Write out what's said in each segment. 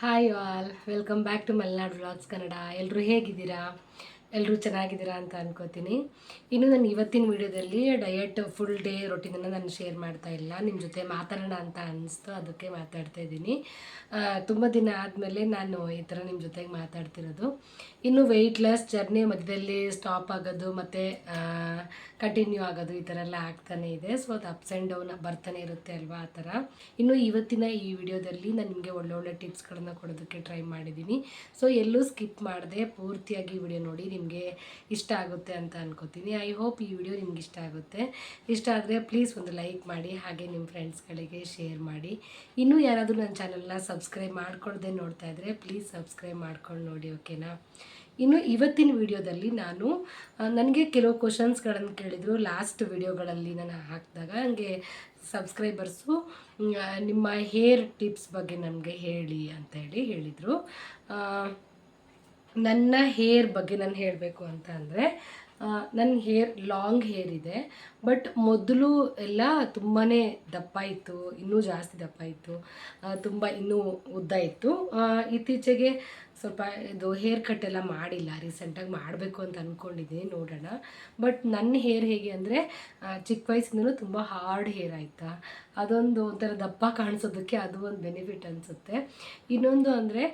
Hi all welcome back to Malenadu vlogs Kannada ಎಲ್ಲರೂ ಹೇಗಿದ್ದೀರಾ? ಎಲ್ಲರೂ ಚೆನ್ನಾಗಿದ್ದೀರಾ ಅಂತ ಅನ್ಕೋತೀನಿ. ಇನ್ನು ನಾನು ಇವತ್ತಿನ ವಿಡಿಯೋದಲ್ಲಿ ಡಯಟ್ ಫುಲ್ ಡೇ ರೊಟೀನನ್ನು ನಾನು ಶೇರ್ ಮಾಡ್ತಾ ಇಲ್ಲ. ನಿಮ್ಮ ಜೊತೆ ಮಾತಾಡೋಣ ಅಂತ ಅನ್ನಿಸ್ತು ಅದಕ್ಕೆ ಮಾತಾಡ್ತಾ ಇದ್ದೀನಿ. ತುಂಬ ದಿನ ಆದಮೇಲೆ ನಾನು ಈ ಥರ ನಿಮ್ಮ ಜೊತೆಗೆ ಮಾತಾಡ್ತಿರೋದು. ಇನ್ನು ವೆಯ್ಟ್ ಲಾಸ್ ಜರ್ನಿ ಮಧ್ಯದಲ್ಲಿ ಸ್ಟಾಪ್ ಆಗೋದು ಮತ್ತು ಕಂಟಿನ್ಯೂ ಆಗೋದು ಈ ಥರ ಎಲ್ಲ ಆಗ್ತಾನೆ ಇದೆ. ಸೊ ಅದು ಅಪ್ಸ್ ಆ್ಯಂಡ್ ಡೌನ್ ಬರ್ತಾನೆ ಇರುತ್ತೆ ಅಲ್ವಾ ಆ ಥರ ಇನ್ನು ಇವತ್ತಿನ ಈ ವಿಡಿಯೋದಲ್ಲಿ ನಾನು ನಿಮಗೆ ಒಳ್ಳೊಳ್ಳೆ ಟಿಪ್ಸ್ಗಳನ್ನ ಕೊಡೋದಕ್ಕೆ ಟ್ರೈ ಮಾಡಿದ್ದೀನಿ ಸೊ ಎಲ್ಲೂ ಸ್ಕಿಪ್ ಮಾಡದೆ, ಪೂರ್ತಿಯಾಗಿ ವಿಡಿಯೋ ನೋಡಿ ನಿಮಗೆ ಇಷ್ಟ ಆಗುತ್ತೆ ಅಂತ ಅನ್ಕೋತೀನಿ. ಐ ಹೋಪ್ ಈ ವಿಡಿಯೋ ನಿಮ್ಗೆ ಇಷ್ಟ ಆಗುತ್ತೆ. ಇಷ್ಟ ಆದರೆ ಪ್ಲೀಸ್ ಒಂದು ಲೈಕ್ ಮಾಡಿ, ಹಾಗೆ ನಿಮ್ಮ ಫ್ರೆಂಡ್ಸ್ಗಳಿಗೆ ಶೇರ್ ಮಾಡಿ. ಇನ್ನೂ ಯಾರಾದರೂ ನನ್ನ ಚಾನಲ್ನ ಸಬ್ಸ್ಕ್ರೈಬ್ ಮಾಡ್ಕೊಳ್ದೆ ನೋಡ್ತಾ ಇದ್ದರೆ ಪ್ಲೀಸ್ ಸಬ್ಸ್ಕ್ರೈಬ್ ಮಾಡ್ಕೊಂಡು ನೋಡಿ ಓಕೆನಾ ಇನ್ನು ಇವತ್ತಿನ ವಿಡಿಯೋದಲ್ಲಿ ನಾನು ನನಗೆ ಕೆಲವು ಕ್ವಶನ್ಸ್ಗಳನ್ನು ಕೇಳಿದರು. ಲಾಸ್ಟ್ ವಿಡಿಯೋಗಳಲ್ಲಿ ನಾನು ಹಾಕಿದಾಗ ನನಗೆ ಸಬ್ಸ್ಕ್ರೈಬರ್ಸು ನಿಮ್ಮ ಹೇರ್ ಟಿಪ್ಸ್ ಬಗ್ಗೆ ನಮಗೆ ಹೇಳಿ ಅಂತ ಹೇಳಿ ಹೇಳಿದರು. ನನ್ನ ಹೇರ್ ಬಗ್ಗೆ ನಾನು ಹೇಳಬೇಕು ಅಂತ ಅಂದರೆ ನನ್ನ ಹೇರ್ ಲಾಂಗ್ ಹೇರ್ ಇದೆ. ಬಟ್ ಮೊದಲು ಎಲ್ಲ ತುಂಬಾ ದಪ್ಪ ಇತ್ತು, ಇನ್ನೂ ಜಾಸ್ತಿ ದಪ್ಪ ಇತ್ತು ತುಂಬ ಇನ್ನೂ ಉದ್ದ ಇತ್ತು. ಇತ್ತೀಚೆಗೆ ಸ್ವಲ್ಪ ಇದು ಹೇರ್ ಕಟ್ ಎಲ್ಲ ಮಾಡಿಲ್ಲ ರೀಸೆಂಟಾಗಿ ಮಾಡಬೇಕು ಅಂತ ಅಂದ್ಕೊಂಡಿದ್ದೀನಿ ನೋಡೋಣ. ಬಟ್ ನನ್ನ ಹೇರ್ ಹೇಗೆ ಅಂದರೆ ಚಿಕ್ಕ ವಯಸ್ಸಿಂದಲೂ ತುಂಬ ಹಾರ್ಡ್ ಹೇರ್ ಆಯಿತಾ? ಅದೊಂದು ಒಂಥರ ದಪ್ಪ ಕಾಣಿಸೋದಕ್ಕೆ ಅದು ಒಂದು ಬೆನಿಫಿಟ್ ಅನಿಸುತ್ತೆ. ಇನ್ನೊಂದು ಅಂದರೆ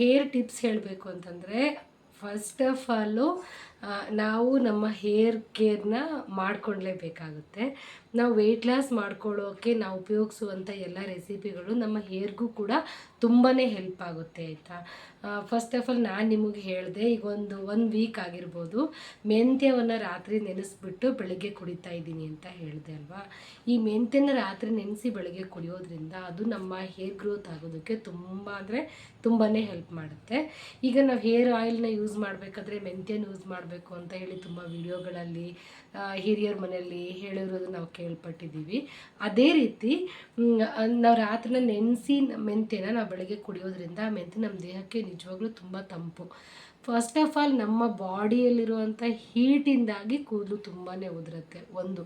ಹೇರ್ ಟಿಪ್ಸ್ ಹೇಳಬೇಕು ಅಂತಂದರೆ ಫಸ್ಟ್ ಆಫ್ ಆಲು ನಾವು ನಮ್ಮ ಹೇರ್ ಕೇರ್ನ ಮಾಡ್ಕೊಳ್ಳೇಬೇಕಾಗುತ್ತೆ ನಾವು ವೆಯ್ಟ್ ಲಾಸ್ ಮಾಡ್ಕೊಳ್ಳೋಕ್ಕೆ ನಾವು ಉಪಯೋಗಿಸುವಂಥ ಎಲ್ಲ ರೆಸಿಪಿಗಳು ನಮ್ಮ ಹೇರ್ಗೂ ಕೂಡ ತುಂಬಾ ಹೆಲ್ಪ್ ಆಗುತ್ತೆ ಆಯಿತಾ? ಫಸ್ಟ್ ಆಫ್ ಆಲ್ ನಾನು ನಿಮಗೆ ಹೇಳಿದೆ, ಈಗ ಒಂದು ಒನ್ ವೀಕ್ ಆಗಿರ್ಬೋದು, ಮೆಂತ್ಯವನ್ನು ರಾತ್ರಿ ನೆನೆಸ್ಬಿಟ್ಟು ಬೆಳಗ್ಗೆ ಕುಡಿತಾ ಇದ್ದೀನಿ ಅಂತ ಹೇಳಿದೆ ಅಲ್ವಾ? ಈ ಮೆಂತ್ಯನ ರಾತ್ರಿ ನೆನೆಸಿ ಬೆಳಗ್ಗೆ ಕುಡಿಯೋದ್ರಿಂದ ಅದು ನಮ್ಮ ಹೇರ್ ಗ್ರೋತ್ ಆಗೋದಕ್ಕೆ ತುಂಬ ಅಂದರೆ ತುಂಬಾ ಹೆಲ್ಪ್ ಮಾಡುತ್ತೆ. ಈಗ ನಾವು ಹೇರ್ ಆಯಿಲ್ನ ಯೂಸ್ ಮಾಡಬೇಕಾದ್ರೆ ಮೆಂತ್ಯನ ಯೂಸ್ ಮಾಡಬೇಕು ಅಂತ ಹೇಳಿ ತುಂಬ ವಿಡಿಯೋಗಳಲ್ಲಿ ಹಿರಿಯರ ಮನೆಯಲ್ಲಿ ಹೇಳಿರೋದು ನಾವು ಕೇಳ್ಪಟ್ಟಿದ್ದೀವಿ. ಅದೇ ರೀತಿ ನಾವು ರಾತ್ರಿನ ನೆನೆಸಿ ಮೆಂತ್ಯನ ನಾವು ಬೆಳಗ್ಗೆ ಕುಡಿಯೋದ್ರಿಂದ ಆ ಮೆಂತ್ಯ ನಮ್ಮ ದೇಹಕ್ಕೆ ನಿಜವಾಗ್ಲೂ ತುಂಬ ತಂಪು. ಫಸ್ಟ್ ಆಫ್ ಆಲ್ ನಮ್ಮ ಬಾಡಿಯಲ್ಲಿರುವಂಥ ಹೀಟಿಂದಾಗಿ ಕೂದಲು ತುಂಬಾ ಉದುರುತ್ತೆ, ಒಂದು.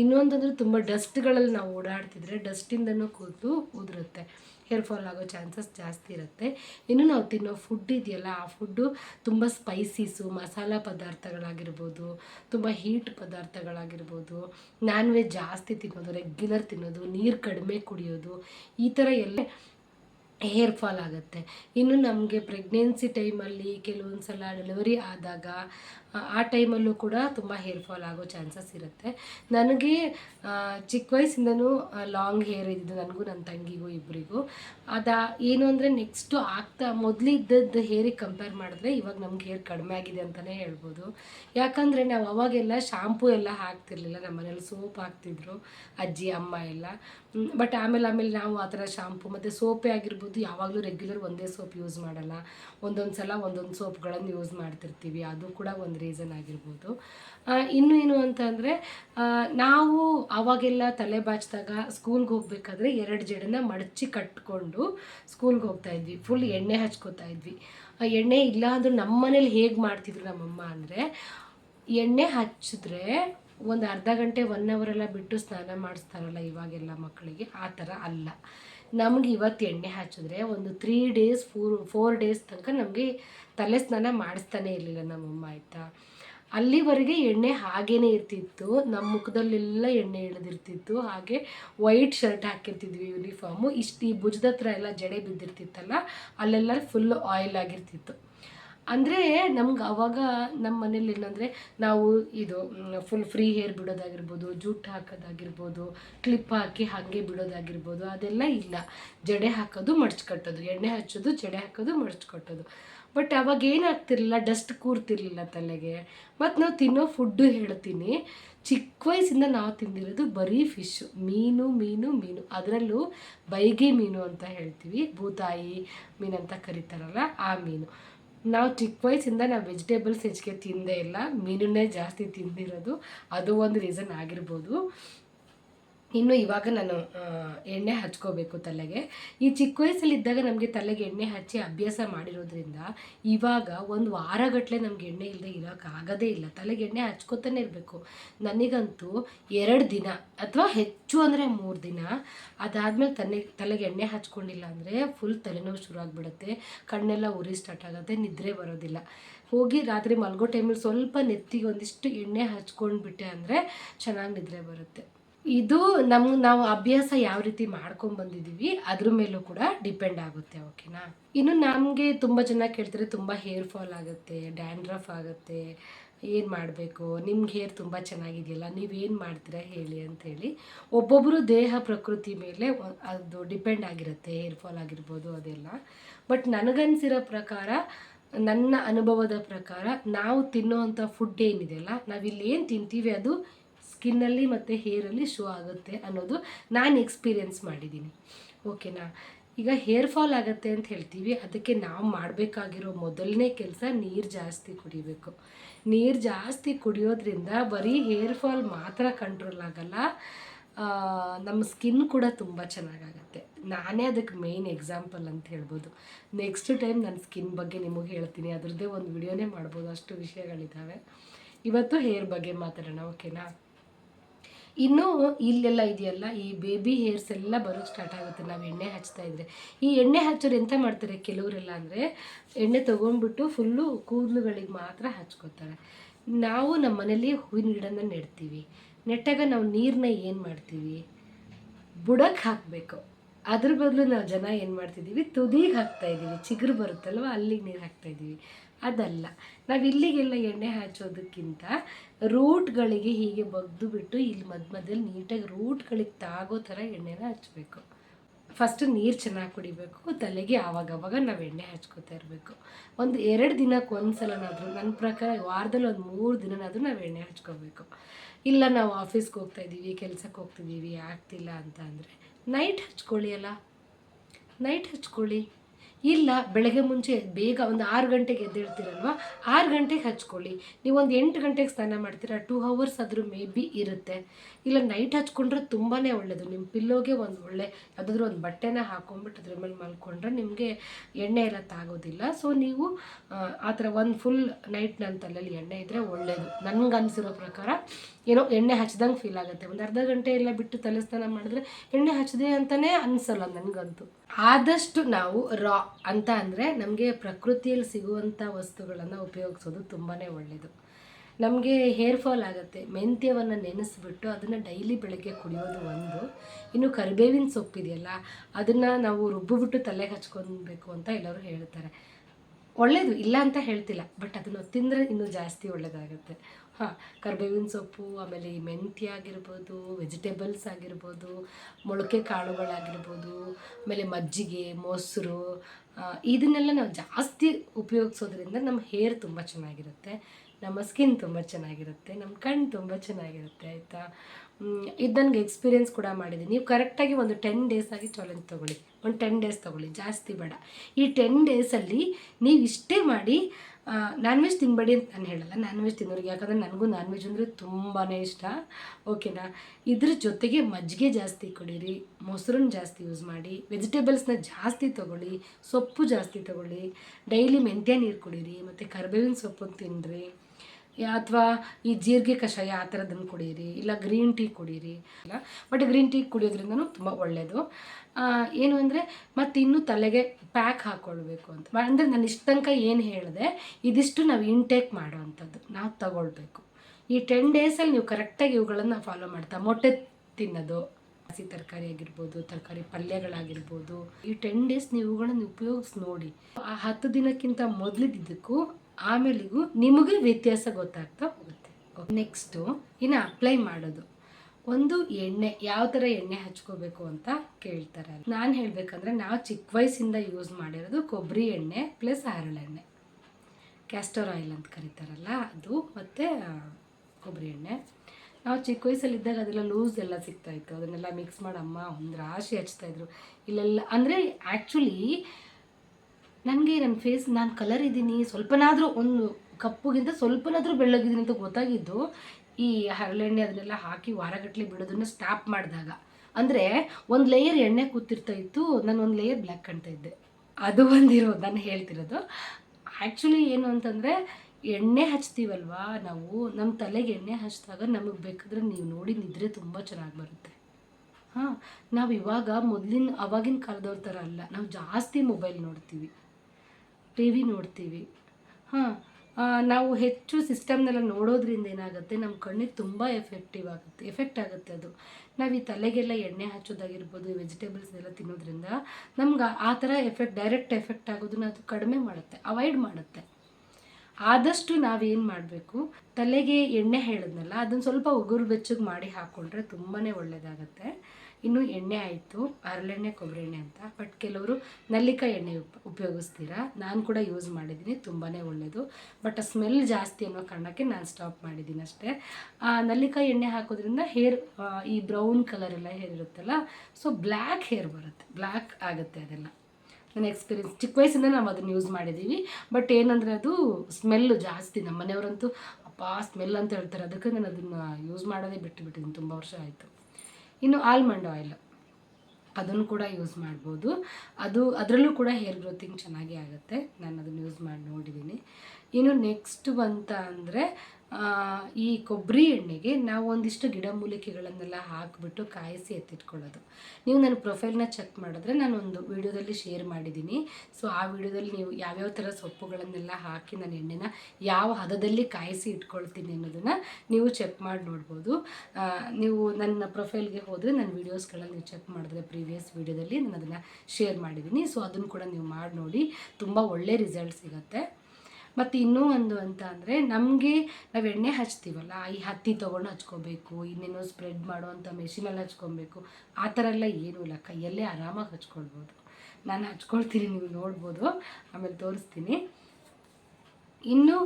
ಇನ್ನೊಂದಂದ್ರೆ ತುಂಬ ಡಸ್ಟ್ಗಳಲ್ಲಿ ನಾವು ಓಡಾಡ್ತಿದ್ರೆ ಡಸ್ಟಿಂದನೂ ಕೂದಲು ಉದುರುತ್ತೆ. ಹೇರ್ ಫಾಲ್ ಆಗೋ ಚಾನ್ಸಸ್ ಜಾಸ್ತಿ ಇರುತ್ತೆ. ಇನ್ನು ನಾವು ತಿನ್ನೋ ಫುಡ್ ಇದೆಯಲ್ಲ, ಆ ಫುಡ್ಡು ತುಂಬ ಸ್ಪೈಸೀಸು ಮಸಾಲ ಪದಾರ್ಥಗಳಾಗಿರ್ಬೋದು, ತುಂಬ ಹೀಟ್ ಪದಾರ್ಥಗಳಾಗಿರ್ಬೋದು ನಾನ್ ವೆಜ್ ಜಾಸ್ತಿ ತಿನ್ನೋದು ರೆಗ್ಯುಲರ್ ತಿನ್ನೋದು, ನೀರು ಕಡಿಮೆ ಕುಡಿಯೋದು, ಈ ಥರ ಎಲ್ಲ ಹೇರ್ ಫಾಲ್ ಆಗುತ್ತೆ. ಇನ್ನು ನಮಗೆ ಪ್ರೆಗ್ನೆನ್ಸಿ ಟೈಮಲ್ಲಿ ಕೆಲವೊಂದು ಸಲ ಡೆಲಿವರಿ ಆದಾಗ ಆ- ಟೈಮಲ್ಲೂ ಕೂಡ ತುಂಬ ಹೇರ್ ಫಾಲ್ ಆಗೋ ಚಾನ್ಸಸ್ ಇರುತ್ತೆ. ನನಗೆ ಚಿಕ್ಕ ವಯಸ್ಸಿಂದನೂ ಲಾಂಗ್ ಹೇರ್ ಇದ್ದಿದ್ದು ನನಗೂ ನನ್ನ ತಂಗಿಗೂ ಇಬ್ಬರಿಗೂ ಅದು ಏನು ಅಂದರೆ ನೆಕ್ಸ್ಟು ಆಗ್ತಾ, ಮೊದಲಿದ್ದದ್ದು ಹೇರಿಗೆ ಕಂಪೇರ್ ಮಾಡಿದ್ರೆ ಇವಾಗ ನಮ್ಗೆ ಹೇರ್ ಕಡಿಮೆ ಆಗಿದೆ ಅಂತಲೇ ಹೇಳ್ಬೋದು. ಯಾಕಂದರೆ ನಾವು ಅವಾಗೆಲ್ಲ ಶಾಂಪೂ ಎಲ್ಲ ಹಾಕ್ತಿರ್ಲಿಲ್ಲ ನಮ್ಮ ಮನೇಲಿ ಸೋಪ್ ಹಾಕ್ತಿದ್ರು, ಅಜ್ಜಿ, ಅಮ್ಮ ಎಲ್ಲ. ಬಟ್ ಆಮೇಲೆ ಆಮೇಲೆ ನಾವು ಆ ಥರ ಶಾಂಪು ಮತ್ತು ಸೋಪೇ ಆಗಿರ್ಬೋದು, ಯಾವಾಗಲೂ ರೆಗ್ಯುಲರ್ ಒಂದೇ ಸೋಪ್ ಯೂಸ್ ಮಾಡಲ್ಲ. ಒಂದೊಂದು ಸಲ ಒಂದೊಂದು ಸೋಪ್ಗಳನ್ನು ಯೂಸ್ ಮಾಡ್ತಿರ್ತೀವಿ. ಅದು ಕೂಡ ಒಂದು ರೀಸನ್ ಆಗಿರ್ಬೋದು. ಇನ್ನು ಏನು ಅಂತ ಅಂದರೆ ನಾವು ಆವಾಗೆಲ್ಲ ತಲೆ ಬಾಚಿದಾಗ ಸ್ಕೂಲ್ಗೆ ಹೋಗ್ಬೇಕಾದ್ರೆ ಎರಡು ಜಡನ ಮಡಚಿ ಕಟ್ಕೊಂಡು ಸ್ಕೂಲ್ಗೆ ಹೋಗ್ತಾ ಇದ್ವಿ. ಫುಲ್ ಎಣ್ಣೆ ಹಚ್ಕೋತಾ ಇದ್ವಿ. ಆ ಎಣ್ಣೆ ಇಲ್ಲ ಅಂದ್ರೆ ನಮ್ಮ ಮನೇಲಿ ಹೇಗೆ ಮಾಡ್ತಿದ್ರು ನಮ್ಮಮ್ಮ ಅಂದರೆ, ಎಣ್ಣೆ ಹಚ್ಚಿದ್ರೆ ಒಂದು ಅರ್ಧ ಗಂಟೆ ಒನ್ ಅವರೆಲ್ಲ ಬಿಟ್ಟು ಸ್ನಾನ ಮಾಡಿಸ್ತಾರಲ್ಲ ಇವಾಗೆಲ್ಲ ಮಕ್ಕಳಿಗೆ, ಆ ಥರ ಅಲ್ಲ. ನಮ್ಗೆ ಇವತ್ತು ಎಣ್ಣೆ ಹಚ್ಚಿದ್ರೆ ಒಂದು three days four four days ತನಕ ನಮಗೆ ತಲೆ ಸ್ನಾನ ಮಾಡಿಸ್ತಾನೆ ಇರಲಿಲ್ಲ ನಮ್ಮಮ್ಮ, ಆಯಿತಾ? ಅಲ್ಲಿವರೆಗೆ ಎಣ್ಣೆ ಹಾಗೇ ಇರ್ತಿತ್ತು. ನಮ್ಮ ಮುಖದಲ್ಲೆಲ್ಲ ಎಣ್ಣೆ ಇಳಿದಿರ್ತಿತ್ತು. ಹಾಗೆ ವೈಟ್ ಶರ್ಟ್ ಹಾಕಿರ್ತಿದ್ವಿ ಯೂನಿಫಾರ್ಮು ಇಷ್ಟು ಈ ಭುಜದ ಹತ್ರ ಎಲ್ಲ ಜಡೆ ಬಿದ್ದಿರ್ತಿತ್ತಲ್ಲ, ಅಲ್ಲೆಲ್ಲ ಫುಲ್ ಆಯಿಲ್ ಆಗಿರ್ತಿತ್ತು. ಅಂದರೆ ನಮ್ಗೆ ಅವಾಗ ನಮ್ಮ ಮನೇಲಿ ಏನಂದರೆ ನಾವು ಇದು ಫುಲ್ ಫ್ರೀ ಹೇರ್ ಬಿಡೋದಾಗಿರ್ಬೋದು, ಜೂಟ್ ಹಾಕೋದಾಗಿರ್ಬೋದು ಕ್ಲಿಪ್ ಹಾಕಿ ಹಾಗೆ ಬಿಡೋದಾಗಿರ್ಬೋದು, ಅದೆಲ್ಲ ಇಲ್ಲ. ಜಡೆ ಹಾಕೋದು ಮಡ್ಚಿ ಕಟ್ಟೋದು, ಎಣ್ಣೆ ಹಚ್ಚೋದು, ಜಡೆ ಹಾಕೋದು ಮಡ್ಚ್ ಕಟ್ಟೋದು. ಬಟ್ ಅವಾಗ ಏನಾಗ್ತಿರ್ಲಿಲ್ಲ ಡಸ್ಟ್ ಕೂರ್ತಿರ್ಲಿಲ್ಲ ತಲೆಗೆ. ಮತ್ತು ನಾವು ತಿನ್ನೋ ಫುಡ್ಡು ಹೇಳ್ತೀನಿ, ಚಿಕ್ಕ ವಯಸ್ಸಿಂದ ನಾವು ತಿಂದಿರೋದು ಬರೀ ಫಿಶ್ಶು ಮೀನು ಮೀನು ಮೀನು. ಅದರಲ್ಲೂ ಬೈಗೆ ಮೀನು ಅಂತ ಹೇಳ್ತೀವಿ, ಭೂತಾಯಿ ಮೀನು ಅಂತ ಕರೀತಾರಲ್ಲ ಆ ಮೀನು. ನಾವು ಚಿಕ್ಕ ವಯಸ್ಸಿಂದ ನಾವು ವೆಜಿಟೇಬಲ್ಸ್ ಹೆಚ್ಚಿಗೆ ತಿಂದೇ ಇಲ್ಲ, ಮೀನನ್ನೇ ಜಾಸ್ತಿ ತಿಂದಿರೋದು, ಅದು ಒಂದು ರೀಸನ್ ಆಗಿರ್ಬೋದು. ಇನ್ನು ಇವಾಗ ನಾನು ಎಣ್ಣೆ ಹಚ್ಕೋಬೇಕು ತಲೆಗೆ. ಈ ಚಿಕ್ಕ ವಯಸ್ಸಲ್ಲಿದ್ದಾಗ ನಮಗೆ ತಲೆಗೆ ಎಣ್ಣೆ ಹಚ್ಚಿ ಅಭ್ಯಾಸ ಮಾಡಿರೋದ್ರಿಂದ ಇವಾಗ ಒಂದು ವಾರಗಟ್ಟಲೆ ನಮ್ಗೆ ಎಣ್ಣೆ ಇಲ್ಲದೆ ಇರೋಕ್ಕಾಗೋದೇ ಇಲ್ಲ. ತಲೆಗೆ ಎಣ್ಣೆ ಹಚ್ಕೋತಾನೆ ಇರಬೇಕು. ನನಗಂತೂ ಎರಡು ದಿನ ಅಥವಾ ಹೆಚ್ಚು ಅಂದರೆ ಮೂರು ದಿನ ಅದಾದಮೇಲೆ ತಲೆ ತಲೆಗೆ ಎಣ್ಣೆ ಹಚ್ಕೊಂಡಿಲ್ಲ ಅಂದರೆ ಫುಲ್ ತಲೆನೋವು ಶುರು ಆಗಿಬಿಡುತ್ತೆ. ಕಣ್ಣೆಲ್ಲ ಉರಿ ಸ್ಟಾರ್ಟ್ ಆಗುತ್ತೆ, ನಿದ್ರೆ ಬರೋದಿಲ್ಲ. ಹೋಗಿ ರಾತ್ರಿ ಮಲ್ಗೋ ಟೈಮಲ್ಲಿ ಸ್ವಲ್ಪ ನೆತ್ತಿಗೆ ಒಂದಿಷ್ಟು ಎಣ್ಣೆ ಹಚ್ಕೊಂಡ್ಬಿಟ್ಟೆ ಅಂದರೆ ಚೆನ್ನಾಗಿ ನಿದ್ರೆ ಬರುತ್ತೆ. ಇದು ನಮ್ಗೆ ನಾವು ಅಭ್ಯಾಸ ಯಾವ ರೀತಿ ಮಾಡ್ಕೊಂಡು ಬಂದಿದ್ದೀವಿ ಅದ್ರ ಮೇಲೂ ಕೂಡ ಡಿಪೆಂಡ್ ಆಗುತ್ತೆ ಓಕೆನಾ ಇನ್ನು ನಮಗೆ ತುಂಬ ಜನ ಕೇಳ್ತಾರೆ, ತುಂಬ ಹೇರ್ ಫಾಲ್ ಆಗುತ್ತೆ ಡ್ಯಾಂಡ್ರಫ್ ಆಗುತ್ತೆ, ಏನು ಮಾಡಬೇಕು? ನಿಮ್ಗೆ ಹೇರ್ ತುಂಬ ಚೆನ್ನಾಗಿದೆಯಲ್ಲ ನೀವೇನು ಮಾಡ್ತೀರಾ ಹೇಳಿ ಅಂಥೇಳಿ ಒಬ್ಬೊಬ್ಬರು ದೇಹ ಪ್ರಕೃತಿ ಮೇಲೆ ಅದು ಡಿಪೆಂಡ್ ಆಗಿರುತ್ತೆ ಹೇರ್ ಫಾಲ್ ಆಗಿರ್ಬೋದು ಅದೆಲ್ಲ. ಬಟ್ ನನಗನ್ಸಿರೋ ಪ್ರಕಾರ, ನನ್ನ ಅನುಭವದ ಪ್ರಕಾರ, ನಾವು ತಿನ್ನುವಂಥ ಫುಡ್ ಏನಿದೆಯಲ್ಲ ನಾವಿಲ್ಲಿ ಏನು ತಿಂತೀವಿ, ಅದು ಸ್ಕಿನ್ನಲ್ಲಿ ಮತ್ತು ಹೇರಲ್ಲಿ ಶೋ ಆಗುತ್ತೆ ಅನ್ನೋದು ನಾನು ಎಕ್ಸ್ಪೀರಿಯೆನ್ಸ್ ಮಾಡಿದ್ದೀನಿ. ಓಕೆನಾ? ಈಗ ಹೇರ್ ಫಾಲ್ ಆಗುತ್ತೆ ಅಂತ ಹೇಳ್ತೀವಿ. ಅದಕ್ಕೆ ನಾವು ಮಾಡಬೇಕಾಗಿರೋ ಮೊದಲನೇ ಕೆಲಸ ನೀರು ಜಾಸ್ತಿ ಕುಡಿಬೇಕು. ನೀರು ಜಾಸ್ತಿ ಕುಡಿಯೋದ್ರಿಂದ ಬರೀ ಹೇರ್ ಫಾಲ್ ಮಾತ್ರ ಕಂಟ್ರೋಲ್ ಆಗಲ್ಲ. ನಮ್ಮ ಸ್ಕಿನ್ ಕೂಡ ತುಂಬ ಚೆನ್ನಾಗಾಗತ್ತೆ. ನಾನೇ ಅದಕ್ಕೆ ಮೇಯ್ನ್ ಎಕ್ಸಾಂಪಲ್ ಅಂತ ಹೇಳ್ಬೋದು. ನೆಕ್ಸ್ಟ್ ಟೈಮ್ ನನ್ನ ಸ್ಕಿನ್ ಬಗ್ಗೆ ನಿಮಗೆ ಹೇಳ್ತೀನಿ. ಅದರದ್ದೇ ಒಂದು ವಿಡಿಯೋನೇ ಮಾಡ್ಬೋದು. ಅಷ್ಟು ವಿಷಯಗಳಿದ್ದಾವೆ. ಇವತ್ತು ಹೇರ್ ಬಗ್ಗೆ ಮಾತಾಡೋಣ. ಓಕೆನಾ? ಇನ್ನು ಇಲ್ಲೆಲ್ಲ ಇದೆಯಲ್ಲ, ಈ ಬೇಬಿ ಹೇರ್ಸ್ ಎಲ್ಲ ಬರೋಕ್ಕೆ ಸ್ಟಾರ್ಟ್ ಆಗುತ್ತೆ. ನಾವು ಎಣ್ಣೆ ಹಚ್ತಾ ಇದ್ರೆ. ಈ ಎಣ್ಣೆ ಹಚ್ಚೋರು ಎಂಥ ಮಾಡ್ತಾರೆ ಕೆಲವರೆಲ್ಲ ಅಂದರೆ, ಎಣ್ಣೆ ತೊಗೊಂಡ್ಬಿಟ್ಟು ಫುಲ್ಲು ಕೂದಲುಗಳಿಗೆ ಮಾತ್ರ ಹಚ್ಕೋತಾರೆ. ನಾವು ನಮ್ಮ ಮನೇಲಿ ಹೂವಿನ ಗಿಡನ ನೆಡ್ತೀವಿ. ನೆಟ್ಟಾಗ ನಾವು ನೀರನ್ನ ಏನು ಮಾಡ್ತೀವಿ? ಬುಡಕ್ಕೆ ಹಾಕಬೇಕು. ಅದ್ರ ಬದಲು ನಾವು ಜನ ಏನು ಮಾಡ್ತಿದ್ದೀವಿ? ತುದಿಗೆ ಹಾಕ್ತಾ ಇದ್ದೀವಿ. ಚಿಗುರು ಬರುತ್ತಲ್ವ? ಅಲ್ಲಿಗೆ ನೀರು ಹಾಕ್ತಾ ಇದ್ದೀವಿ. ಅದಲ್ಲ. ನಾವು ಇಲ್ಲಿಗೆಲ್ಲ ಎಣ್ಣೆ ಹಚ್ಚೋದಕ್ಕಿಂತ ರೂಟ್ಗಳಿಗೆ ಹೀಗೆ ಬಗ್ದು ಬಿಟ್ಟು ಇಲ್ಲಿ ಮಧ್ಯ ಮಧ್ಯದಲ್ಲಿ ನೀಟಾಗಿ ರೂಟ್ಗಳಿಗೆ ತಾಗೋ ಥರ ಎಣ್ಣೆನ ಹಚ್ಚಬೇಕು ಫಸ್ಟ್ ನೀರು ಚೆನ್ನಾಗಿ ಕುಡಿಬೇಕು, ತಲೆಗೆ ಆವಾಗವಾಗ ನಾವು ಎಣ್ಣೆ ಹಚ್ಕೋತಾ ಇರಬೇಕು. ಒಂದು ಎರಡು ದಿನಕ್ಕೆ ಒಂದು ಸಲನಾದರೂ ನನ್ನ ಪ್ರಕಾರ ವಾರದಲ್ಲಿ ಒಂದು ಮೂರು ದಿನನಾದರೂ ನಾವು ಎಣ್ಣೆ ಹಚ್ಕೋಬೇಕು. ಇಲ್ಲ ನಾವು ಆಫೀಸ್ಗೆ ಹೋಗ್ತಾ ಇದ್ದೀವಿ ಕೆಲ್ಸಕ್ಕೆ ಹೋಗ್ತಿದ್ದೀವಿ ಆಗ್ತಿಲ್ಲ ಅಂತ ಅಂದರೆ ನೈಟ್ ಹಚ್ಕೊಳ್ಳಿ ಅಲ್ಲ ನೈಟ್ ಹಚ್ಕೊಳ್ಳಿ. ಇಲ್ಲ, ಬೆಳಗ್ಗೆ ಮುಂಚೆ ಬೇಗ ಒಂದು ಆರು ಗಂಟೆಗೆ ಎದ್ದಿರ್ತೀರಲ್ವ ಆರು ಗಂಟೆಗೆ ಹಚ್ಕೊಳ್ಳಿ. ಒಂದು ಎಂಟು ಗಂಟೆಗೆ ಸ್ನಾನ ಮಾಡ್ತೀರಾ? ಟೂ ಅವರ್ಸ್ ಆದರೂ ಮೇ ಬಿ ಇರುತ್ತೆ. ಇಲ್ಲ ನೈಟ್ ಹಚ್ಕೊಂಡ್ರೆ ತುಂಬಾ ಒಳ್ಳೆಯದು ನಿಮ್ಮ ಪಿಲ್ಲೋಗೆ ಒಂದು ಒಳ್ಳೆ ಯಾವುದಾದ್ರೂ ಒಂದು ಬಟ್ಟೆನ ಹಾಕೊಂಡ್ಬಿಟ್ಟು ಅದ್ರ ಮೇಲೆ ಮಲ್ಕೊಂಡ್ರೆ ನಿಮಗೆ ಎಣ್ಣೆ ಎಲ್ಲ ತಾಗೋದಿಲ್ಲ. ಸೊ ನೀವು ಆ, ಥರ ಒಂದು ಫುಲ್ ನೈಟ್ ನನ್ನ ತಲೆಯಲ್ಲಿ ಎಣ್ಣೆ ಇದ್ದರೆ ಒಳ್ಳೆಯದು ನನಗೆ ಅನಿಸಿರೋ ಪ್ರಕಾರ ಏನೋ ಎಣ್ಣೆ ಹಚ್ಚಿದಂಗೆ ಫೀಲ್ ಆಗುತ್ತೆ. ಒಂದು ಅರ್ಧ ಗಂಟೆ ಎಲ್ಲ ಬಿಟ್ಟು ತಲೆ ಸ್ನಾನ ಮಾಡಿದ್ರೆ ಎಣ್ಣೆ ಹಚ್ಚಿದೆ ಅಂತಲೇ ಅನಿಸಲ್ಲ ನನಗಂತೂ. ಆದಷ್ಟು ನಾವು ರಾ ಅಂತ ಅಂದರೆ ನಮಗೆ ಪ್ರಕೃತಿಯಲ್ಲಿ ಸಿಗುವಂಥ ವಸ್ತುಗಳನ್ನು ಉಪಯೋಗಿಸೋದು ತುಂಬಾ ಒಳ್ಳೆಯದು ನಮಗೆ ಹೇರ್ ಫಾಲ್ ಆಗುತ್ತೆ. ಮೆಂತ್ಯವನ್ನು ನೆನೆಸ್ಬಿಟ್ಟು ಅದನ್ನು ಡೈಲಿ ಬೆಳಗ್ಗೆ ಕುಡಿಯೋದು ಒಂದು. ಇನ್ನು ಕರಿಬೇವಿನ ಸೊಪ್ಪಿದೆಯಲ್ಲ ಅದನ್ನು ನಾವು ರುಬ್ಬಿಬಿಟ್ಟು ತಲೆಗೆ ಹಚ್ಕೊಬೇಕು ಅಂತ ಎಲ್ಲರೂ ಹೇಳ್ತಾರೆ. ಒಳ್ಳೆಯದು ಇಲ್ಲ ಅಂತ ಹೇಳ್ತಿಲ್ಲ ಬಟ್ ಅದನ್ನು ತಿಂದರೆ ಇನ್ನೂ ಜಾಸ್ತಿ ಒಳ್ಳೆಯದಾಗುತ್ತೆ ಹಾಂ, ಕರಿಬೇವಿನ ಸೊಪ್ಪು, ಆಮೇಲೆ ಈ ಮೆಂತ್ಯ ಆಗಿರ್ಬೋದು ವೆಜಿಟೇಬಲ್ಸ್ ಆಗಿರ್ಬೋದು, ಮೊಳಕೆ ಕಾಳುಗಳಾಗಿರ್ಬೋದು, ಆಮೇಲೆ ಮಜ್ಜಿಗೆ, ಮೊಸರು ಇದನ್ನೆಲ್ಲ ನಾವು ಜಾಸ್ತಿ ಉಪಯೋಗಿಸೋದ್ರಿಂದ ನಮ್ಮ ಹೇರ್ ತುಂಬ ಚೆನ್ನಾಗಿರುತ್ತೆ. ನಮ್ಮ ಸ್ಕಿನ್ ತುಂಬ ಚೆನ್ನಾಗಿರುತ್ತೆ ನಮ್ಮ ಕಣ್ಣು ತುಂಬ ಚೆನ್ನಾಗಿರುತ್ತೆ, ಆಯಿತಾ? ಇದು ನನಗೆ ಎಕ್ಸ್ಪೀರಿಯೆನ್ಸ್ ಕೂಡ ಮಾಡಿದೆ. ನೀವು ಕರೆಕ್ಟಾಗಿ ಒಂದು ಟೆನ್ ಡೇಸ್ ಆಗಿ ಚಾಲೆಂಜ್ ತೊಗೊಳ್ಳಿ. ಒಂದು ಟೆನ್ ಡೇಸ್ ತೊಗೊಳ್ಳಿ, ಜಾಸ್ತಿ ಬೇಡ. ಈ ಟೆನ್ ಡೇಸಲ್ಲಿ ನೀವು ಇಷ್ಟೇ ಮಾಡಿ ನಾನ್ ವೆಜ್ ತಿನ್ನಬೇಡಿ ಅಂತ ನಾನು ಹೇಳಲ್ಲ. ನಾನ್ ವೆಜ್ ತಿನ್ನೋರಿಗೆ, ಯಾಕಂದರೆ ನನಗೂ ನಾನ್ ವೆಜ್ ಅಂದರೆ ತುಂಬಾ ಇಷ್ಟ. ಓಕೆನಾ? ಇದ್ರ ಜೊತೆಗೆ ಮಜ್ಜಿಗೆ ಜಾಸ್ತಿ ಕುಡೀರಿ, ಮೊಸರನ್ನ ಜಾಸ್ತಿ ಯೂಸ್ ಮಾಡಿ ವೆಜಿಟೇಬಲ್ಸ್ನ ಜಾಸ್ತಿ ತೊಗೊಳ್ಳಿ, ಸೊಪ್ಪು ಜಾಸ್ತಿ ತೊಗೊಳ್ಳಿ ಡೈಲಿ ಮೆಂತ್ಯ ನೀರು ಕುಡೀರಿ, ಮತ್ತು ಕರ್ಬೇವಿನ ಸೊಪ್ಪನ್ನು ತಿನ್ನಿರಿ ಅಥವಾ ಈ ಜೀರಿಗೆ ಕಷಾಯ ಆ ಥರದ್ದನ್ನು ಕುಡೀರಿ, ಇಲ್ಲ ಗ್ರೀನ್ ಟೀ ಕುಡೀರಿ, ಇಲ್ಲ. ಬಟ್ ಗ್ರೀನ್ ಟೀ ಕುಡಿಯೋದ್ರಿಂದನೂ ತುಂಬ ಒಳ್ಳೆಯದು ಏನು ಅಂದರೆ ಮತ್ತು ಇನ್ನೂ ತಲೆಗೆ ಪ್ಯಾಕ್ ಹಾಕ್ಕೊಳ್ಬೇಕು ಅಂತ. ಅಂದರೆ ನಾನು ಇಷ್ಟು ಏನು ಹೇಳಿದೆ, ಇದಿಷ್ಟು ನಾವು ಇಂಟೇಕ್ ಮಾಡುವಂಥದ್ದು, ನಾವು ತಗೊಳ್ಬೇಕು. ಈ ಟೆನ್ ಡೇಸಲ್ಲಿ ನೀವು ಕರೆಕ್ಟಾಗಿ ಇವುಗಳನ್ನು ಫಾಲೋ ಮಾಡ್ತಾ, ಮೊಟ್ಟೆ ತಿನ್ನೋದು, ಹಸಿ ತರಕಾರಿ ಆಗಿರ್ಬೋದು, ತರಕಾರಿ ಪಲ್ಯಗಳಾಗಿರ್ಬೋದು, ಈ ಟೆನ್ ಡೇಸ್ ನೀವು ಇವುಗಳನ್ನು ಉಪಯೋಗಿಸಿ ನೋಡಿ. ಆ ಹತ್ತು ದಿನಕ್ಕಿಂತ ಮೊದಲಿದ್ದಕ್ಕೂ ಆಮೇಲಿಗೂ ನಿಮಗೆ ವ್ಯತ್ಯಾಸ ಗೊತ್ತಾಗ್ತಾ ಹೋಗುತ್ತೆ. ನೆಕ್ಸ್ಟು ಇನ್ನು ಅಪ್ಲೈ ಮಾಡೋದು. ಒಂದು ಎಣ್ಣೆ, ಯಾವ ಥರ ಎಣ್ಣೆ ಹಚ್ಕೋಬೇಕು ಅಂತ ಕೇಳ್ತಾರೆ. ನಾನು ಹೇಳಬೇಕಂದ್ರೆ ನಾವು ಚಿಕ್ಕ ವಯಸ್ಸಿಂದ ಯೂಸ್ ಮಾಡಿರೋದು ಕೊಬ್ಬರಿ ಎಣ್ಣೆ ಪ್ಲಸ್ ಹರಳೆಣ್ಣೆ ಕ್ಯಾಸ್ಟರ್ ಆಯಿಲ್ ಅಂತ ಕರೀತಾರಲ್ಲ, ಅದು ಮತ್ತು ಕೊಬ್ಬರಿ ಎಣ್ಣೆ. ನಾವು ಚಿಕ್ಕ ವಯಸ್ಸಲ್ಲಿದ್ದಾಗ ಅದೆಲ್ಲ ಲೂಸ್ ಎಲ್ಲ ಸಿಗ್ತಾಯಿತ್ತು ಅದನ್ನೆಲ್ಲ ಮಿಕ್ಸ್ ಮಾಡಿ ಅಮ್ಮ ಒಂದು ರಾಶಿ ಹಚ್ತಾಯಿದ್ರು ಇಲ್ಲೆಲ್ಲ ಅಂದರೆ ಆ್ಯಕ್ಚುಲಿ ನನಗೆ ನನ್ನ ಫೇಸ್ ನಾನು ಕಲರ್ ಇದ್ದೀನಿ, ಸ್ವಲ್ಪನಾದರೂ ಒಂದು ಕಪ್ಪುಗಿಂತ ಸ್ವಲ್ಪನಾದರೂ ಬೆಳ್ಳಗಿದ್ದೀನಿ ಅಂತ ಗೊತ್ತಾಗಿದ್ದು, ಈ ಹರಳೆಣ್ಣೆ ಅದನ್ನೆಲ್ಲ ಹಾಕಿ ವಾರಗಟ್ಟಲೆ ಬಿಡೋದನ್ನು ಸ್ಟಾಪ್ ಮಾಡಿದಾಗ. ಅಂದರೆ ಒಂದು ಲೇಯರ್ ಎಣ್ಣೆ ಕೂತಿರ್ತಾ ಇತ್ತು, ನಾನು ಒಂದು ಲೇಯರ್ ಬ್ಲ್ಯಾಕ್ ಕಾಣ್ತಾ ಇದ್ದೆ. ಅದು ಒಂದಿರೋದು, ನಾನು ಹೇಳ್ತಿರೋದು. ಆ್ಯಕ್ಚುಲಿ ಏನು ಅಂತಂದರೆ, ಎಣ್ಣೆ ಹಚ್ತೀವಲ್ವಾ, ನಾವು ನಮ್ಮ ತಲೆಗೆ ಎಣ್ಣೆ ಹಚ್ಚಿದಾಗ ನಮಗೆ ಬೇಕಾದ್ರೆ ನೀವು ನೋಡಿ ನಿದ್ರೆ ತುಂಬ ಚೆನ್ನಾಗಿ ಬರುತ್ತೆ. ಹಾಂ, ನಾವು ಇವಾಗ ಮೊದಲಿನ, ಅವಾಗಿನ ಕಾಲದವ್ರ ಥರ ಅಲ್ಲ, ನಾವು ಜಾಸ್ತಿ ಮೊಬೈಲ್ ನೋಡ್ತೀವಿ. ಟಿ ವಿ ನೋಡ್ತೀವಿ. ಹಾಂ ನಾವು ಹೆಚ್ಚು ಸಿಸ್ಟಮ್ನೆಲ್ಲ ನೋಡೋದ್ರಿಂದ ಏನಾಗುತ್ತೆ ನಮ್ಮ ಕಣ್ಣಿಗೆ ತುಂಬ ಎಫೆಕ್ಟಿವ್ ಆಗುತ್ತೆ ಎಫೆಕ್ಟ್ ಆಗುತ್ತೆ ಅದು. ನಾವು ಈ ತಲೆಗೆಲ್ಲ ಎಣ್ಣೆ ಹಚ್ಚೋದಾಗಿರ್ಬೋದು ವೆಜಿಟೇಬಲ್ಸ್ ಎಲ್ಲ ತಿನ್ನೋದ್ರಿಂದ ನಮ್ಗೆ ಆ ಥರ ಎಫೆಕ್ಟ್ ಡೈರೆಕ್ಟ್ ಎಫೆಕ್ಟ್ ಆಗೋದನ್ನ ಅದು ಕಡಿಮೆ ಮಾಡುತ್ತೆ ಅವಾಯ್ಡ್ ಮಾಡುತ್ತೆ. ಆದಷ್ಟು ನಾವೇನು ಮಾಡಬೇಕು, ತಲೆಗೆ ಎಣ್ಣೆ ಹೇಳಿದ್ನಲ್ಲ ಅದನ್ನು ಸ್ವಲ್ಪ ಉಗುರು ಬೆಚ್ಚಗೆ ಮಾಡಿ ಹಾಕ್ಕೊಂಡ್ರೆ ತುಂಬಾ ಒಳ್ಳೆಯದಾಗತ್ತೆ ಇನ್ನು ಎಣ್ಣೆ ಆಯಿತು ಹರಳೆಣ್ಣೆ ಕೊಬ್ಬರಿ ಎಣ್ಣೆ ಅಂತ. ಬಟ್ ಕೆಲವರು ನಲ್ಲಿಕಾಯಿ ಎಣ್ಣೆ ಉಪ, ಉಪಯೋಗಿಸ್ತೀರಾ? ನಾನು ಕೂಡ ಯೂಸ್ ಮಾಡಿದ್ದೀನಿ ತುಂಬಾ ಒಳ್ಳೆಯದು ಬಟ್ ಸ್ಮೆಲ್ ಜಾಸ್ತಿ ಅನ್ನೋ ಕಾರಣಕ್ಕೆ ನಾನು ಸ್ಟಾಪ್ ಮಾಡಿದ್ದೀನಿ ಅಷ್ಟೇ. ಆ, ನಲ್ಲಿಕಾಯಿ ಎಣ್ಣೆ ಹಾಕೋದ್ರಿಂದ ಹೇರ್ ಈ ಬ್ರೌನ್ ಕಲರ್ ಎಲ್ಲ ಹೇರ್ ಇರುತ್ತಲ್ಲ ಸೊ ಬ್ಲ್ಯಾಕ್ ಹೇರ್ ಬರುತ್ತೆ. ಬ್ಲ್ಯಾಕ್ ಆಗುತ್ತೆ ಅದೆಲ್ಲ. ನನ್ನ ಎಕ್ಸ್ಪೀರಿಯನ್ಸ್ ಚಿಕ್ಕ ವಯಸ್ಸಿಂದ ನಾವು ಅದನ್ನು ಯೂಸ್ ಮಾಡಿದ್ದೀವಿ ಬಟ್ ಏನಂದರೆ ಅದು ಸ್ಮೆಲ್ಲು ಜಾಸ್ತಿ. ನಮ್ಮ ಮನೆಯವರಂತೂ ಅಪ್ಪ ಸ್ಮೆಲ್ ಅಂತ ಹೇಳ್ತಾರೆ. ಅದಕ್ಕೆ ನಾನು ಅದನ್ನು ಯೂಸ್ ಮಾಡೋದೇ ಬಿಟ್ಟುಬಿಟ್ಟಿದ್ದೀನಿ ತುಂಬ ವರ್ಷ ಆಯಿತು. ಇನ್ನು ಆಲ್ಮಂಡ್ ಆಯಿಲ್. ಅದನ್ನು ಕೂಡ ಯೂಸ್ ಮಾಡ್ಬೋದು. ಅದು, ಅದರಲ್ಲೂ ಕೂಡ ಹೇರ್ ಗ್ರೋತಿಂಗ್ ಚೆನ್ನಾಗಿ ಆಗುತ್ತೆ. ನಾನು ಅದನ್ನು ಯೂಸ್ ಮಾಡಿ ನೋಡಿದ್ದೀನಿ. ಇನ್ನು ನೆಕ್ಸ್ಟ್ ಬಂತ ಅಂದರೆ ಈ ಕೊಬ್ಬರಿ ಎಣ್ಣೆಗೆ ನಾವು ಒಂದಿಷ್ಟು ಗಿಡಮೂಲಿಕೆಗಳನ್ನೆಲ್ಲ ಹಾಕಿಬಿಟ್ಟು ಕಾಯಿಸಿ ಎತ್ತಿಟ್ಕೊಳ್ಳೋದು. ನೀವು ನನ್ನ ಪ್ರೊಫೈಲ್ನ ಚೆಕ್ ಮಾಡಿದ್ರೆ ನಾನು ಒಂದು ವಿಡಿಯೋದಲ್ಲಿ ಶೇರ್ ಮಾಡಿದ್ದೀನಿ. ಸೊ, ಆ ವಿಡಿಯೋದಲ್ಲಿ ನೀವು ಯಾವ್ಯಾವ ಥರ ಸೊಪ್ಪುಗಳನ್ನೆಲ್ಲ ಹಾಕಿ ನಾನು ಎಣ್ಣೆನ ಯಾವ ಹದದಲ್ಲಿ ಕಾಯಿಸಿ ಇಟ್ಕೊಳ್ತೀನಿ ಅನ್ನೋದನ್ನು ನೀವು ಚೆಕ್ ಮಾಡಿ ನೋಡ್ಬೋದು. ನೀವು ನನ್ನ ಪ್ರೊಫೈಲ್ಗೆ ಹೋದರೆ ನನ್ನ ವೀಡಿಯೋಸ್ಗಳಲ್ಲಿ ನೀವು ಚೆಕ್ ಮಾಡಿದ್ರೆ ಪ್ರೀವಿಯಸ್ ವಿಡಿಯೋದಲ್ಲಿ ನಾನು ಅದನ್ನು ಶೇರ್ ಮಾಡಿದ್ದೀನಿ. ಸೊ, ಅದನ್ನು ಕೂಡ ನೀವು ಮಾಡಿ ನೋಡಿ. ತುಂಬ ಒಳ್ಳೆ ರಿಸಲ್ಟ್ ಸಿಗುತ್ತೆ. ಮತ್ತು ಇನ್ನೂ ಒಂದು ಅಂತ ಅಂದರೆ ನಮಗೆ ನಾವು ಎಣ್ಣೆ ಹಚ್ತೀವಲ್ಲ, ಈ ಹತ್ತಿ ತೊಗೊಂಡು ಹಚ್ಕೋಬೇಕು, ಇನ್ನೇನೋ ಸ್ಪ್ರೆಡ್ ಮಾಡುವಂಥ ಮೆಷಿನಲ್ಲಿ ಹಚ್ಕೊಬೇಕು, ಆ ಥರ ಎಲ್ಲ ಏನೂ ಇಲ್ಲ. ಕೈಯಲ್ಲೇ ಆರಾಮಾಗಿ ಹಚ್ಕೊಳ್ಬೋದು. ನಾನು ಹಚ್ಕೊಳ್ತೀನಿ, ನೀವು ನೋಡ್ಬೋದು. ಆಮೇಲೆ ತೋರಿಸ್ತೀನಿ. ಇನ್ನು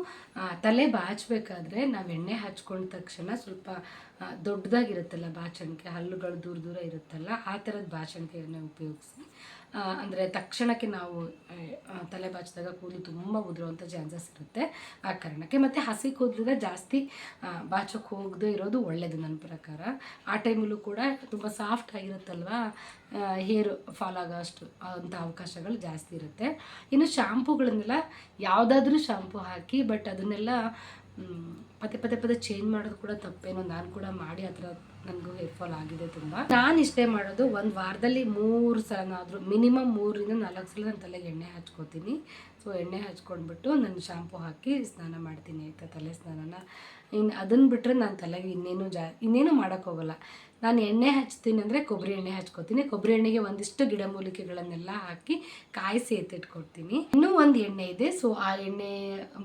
ತಲೆ ಬಾಚಬೇಕಾದ್ರೆ ನಾವು ಎಣ್ಣೆ ಹಚ್ಕೊಂಡ ತಕ್ಷಣ ಸ್ವಲ್ಪ ದೊಡ್ಡದಾಗಿರುತ್ತಲ್ಲ ಬಾಚಣಿಕೆ, ಹಲ್ಲುಗಳು ದೂರ ದೂರ ಇರುತ್ತಲ್ಲ, ಆ ಥರದ ಬಾಚಣಿಕೆಯನ್ನು ಉಪಯೋಗಿಸಿ. ಅಂದರೆ ತಕ್ಷಣಕ್ಕೆ ನಾವು ತಲೆ ಬಾಚಿದಾಗ ಕೂದಲು ತುಂಬ ಉದುರುವಂಥ ಚಾನ್ಸಸ್ ಇರುತ್ತೆ ಆ ಕಾರಣಕ್ಕೆ. ಮತ್ತು ಹಸಿ ಕೂದಲಿಗೆ ಜಾಸ್ತಿ ಬಾಚೋಕ್ಕೆ ಹೋಗದೆ ಇರೋದು ಒಳ್ಳೆಯದು ನನ್ನ ಪ್ರಕಾರ. ಆ ಟೈಮಲ್ಲೂ ಕೂಡ ತುಂಬ ಸಾಫ್ಟ್ ಆಗಿರುತ್ತಲ್ವಾ? ಹೇರ್ ಫಾಲ್ ಆಗೋ ಅಷ್ಟು ಅಂಥ ಅವಕಾಶಗಳು ಜಾಸ್ತಿ ಇರುತ್ತೆ. ಇನ್ನು ಶಾಂಪೂಗಳನ್ನೆಲ್ಲ ಯಾವುದಾದ್ರೂ ಶಾಂಪೂ ಹಾಕಿ, ಬಟ್ ಅದನ್ನೆಲ್ಲ ಪದೇ ಪದೇ ಪದೇ ಚೇಂಜ್ ಮಾಡೋದು ಕೂಡ ತಪ್ಪೇನೋ ನಾನು ಕೂಡ ಮಾಡಿ ಅದರ ನನಗೂ ಹೇರ್ ಫಾಲ್ ಆಗಿದೆ ತುಂಬ. ನಾನು ಇಷ್ಟೇ ಮಾಡೋದು ಒಂದು ವಾರದಲ್ಲಿ ಮೂರು ಸಲನಾದರೂ ಮಿನಿಮಮ್ ಮೂರರಿಂದ ನಾಲ್ಕು ಸಲ ನನ್ನ ತಲೆಗೆ ಎಣ್ಣೆ ಹಚ್ಕೋತೀನಿ. ಸೊ ಎಣ್ಣೆ ಹಚ್ಕೊಂಡ್ಬಿಟ್ಟು ನಾನು ಶಾಂಪೂ ಹಾಕಿ ಸ್ನಾನ ಮಾಡ್ತೀನಿ ಆಯಿತಾ ತಲೆ ಸ್ನಾನನ. ಇನ್ನು ಅದನ್ನು ಬಿಟ್ಟರೆ ನಾನು ತಲೆಗೆ ಇನ್ನೇನು ಜಾ, ಇನ್ನೇನು ಮಾಡೋಕ್ಕೆ ಹೋಗಲ್ಲ. ನಾನು ಎಣ್ಣೆ ಹಚ್ತೀನಿ ಅಂದರೆ ಕೊಬ್ಬರಿ ಎಣ್ಣೆ ಹಚ್ಕೋತೀನಿ. ಕೊಬ್ಬರಿ ಎಣ್ಣೆಗೆ ಒಂದಿಷ್ಟು ಗಿಡಮೂಲಿಕೆಗಳನ್ನೆಲ್ಲ ಹಾಕಿ ಕಾಯಿಸಿ ಎತ್ತಿಟ್ಕೊಡ್ತೀನಿ. ಇನ್ನೂ ಒಂದು ಎಣ್ಣೆ ಇದೆ. ಸೊ ಆ ಎಣ್ಣೆ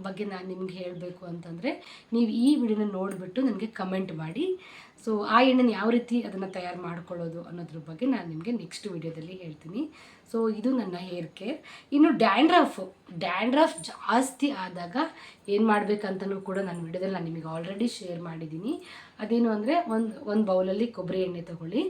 ಬಗ್ಗೆ ನಾನು ನಿಮ್ಗೆ ಹೇಳಬೇಕು ಅಂತಂದರೆ ನೀವು ಈ ವಿಡಿಯೋನ ನೋಡಿಬಿಟ್ಟು ನನಗೆ ಕಮೆಂಟ್ ಮಾಡಿ. ಸೊ ಆ ಎಣ್ಣೆನ ಯಾವ ರೀತಿ ಅದನ್ನು ತಯಾರು ಮಾಡ್ಕೊಳ್ಳೋದು ಅನ್ನೋದ್ರ ಬಗ್ಗೆ ನಾನು ನಿಮಗೆ ನೆಕ್ಸ್ಟ್ ವಿಡಿಯೋದಲ್ಲಿ ಹೇಳ್ತೀನಿ. ಸೊ ಇದು ನನ್ನ ಹೇರ್ ಕೇರ್ ಇನ್ನು ಡ್ಯಾಂಡ್ರಫ್ ಡ್ಯಾಂಡ್ರಫ್ ಜಾಸ್ತಿ ಆದಾಗ ಏನು ಮಾಡಬೇಕಂತಲೂ ಕೂಡ ನಾನು ವಿಡಿಯೋದಲ್ಲಿ ನಾನು ನಿಮಗೆ ಆಲ್ರೆಡಿ ಶೇರ್ ಮಾಡಿದ್ದೀನಿ. ಅದೇನು ಅಂದರೆ ಒಂದು ಒಂದು ಬೌಲಲ್ಲಿ ಕೊಬ್ಬರಿ ಎಣ್ಣೆ ತೊಗೊಳ್ಳಿ.